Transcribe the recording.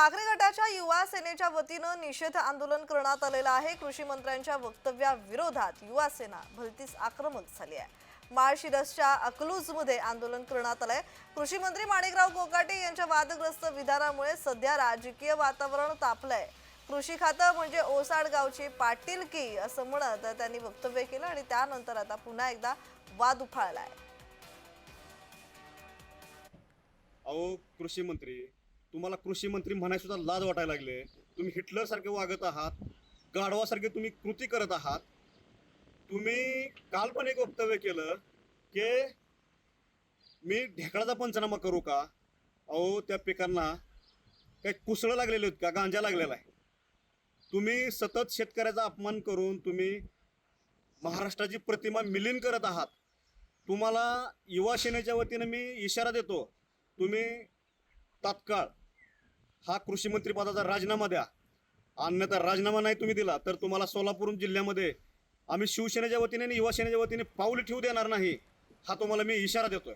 ठाकरे गटाच्या युवा सेनेच्या वतीनं निषेध आंदोलन करण्यात आलेलं आहे. कृषी मंत्र्यांच्या वक्तव्याविरोधात युवा सेना भलतीच आक्रमक झाली आहे. माळशिरसच्या अकलूजमध्ये आंदोलन करण्यात आलंय. कृषी मंत्री माणिकराव कोकाटे यांच्या वादग्रस्त विधानामुळे सध्या राजकीय वातावरण तापलंय. कृषी खातं म्हणजे ओसाड गावची पाटीलकी असं म्हणत त्यांनी वक्तव्य केलं आणि त्यानंतर आता पुन्हा एकदा वाद उफाळलाय. अहो कृषी मंत्री तुम्हाला कृषी मंत्री म्हणायला सुद्धा लाज वाटायला लागले तुम्ही हिटलरसारखे वागत आहात गाढवासारखे तुम्ही कृती करत आहात. तुम्ही काल पण एक वक्तव्य केलं की मी ढेकळाचा पंचनामा करू का? अहो त्या पिकांना काही कुसळं लागलेले आहेत का? गांजा लागलेला आहे. तुम्ही सतत शेतकऱ्याचा अपमान करून तुम्ही महाराष्ट्राची प्रतिमा मिलीन करत आहात. तुम्हाला युवा सेनेच्या वतीनं मी इशारा देतो. तुम्ही तात्काळ हा कृषी मंत्री पदाचा राजीनामा द्या. अन्यथा राजीनामा नाही तुम्ही दिला तर तुम्हाला सोलापूर जिल्ह्यामध्ये आम्ही शिवसेनेच्या वतीने आणि युवा सेनेच्या वतीने पाऊल ठेवू देणार नाही हा तुम्हाला मी इशारा देतोय.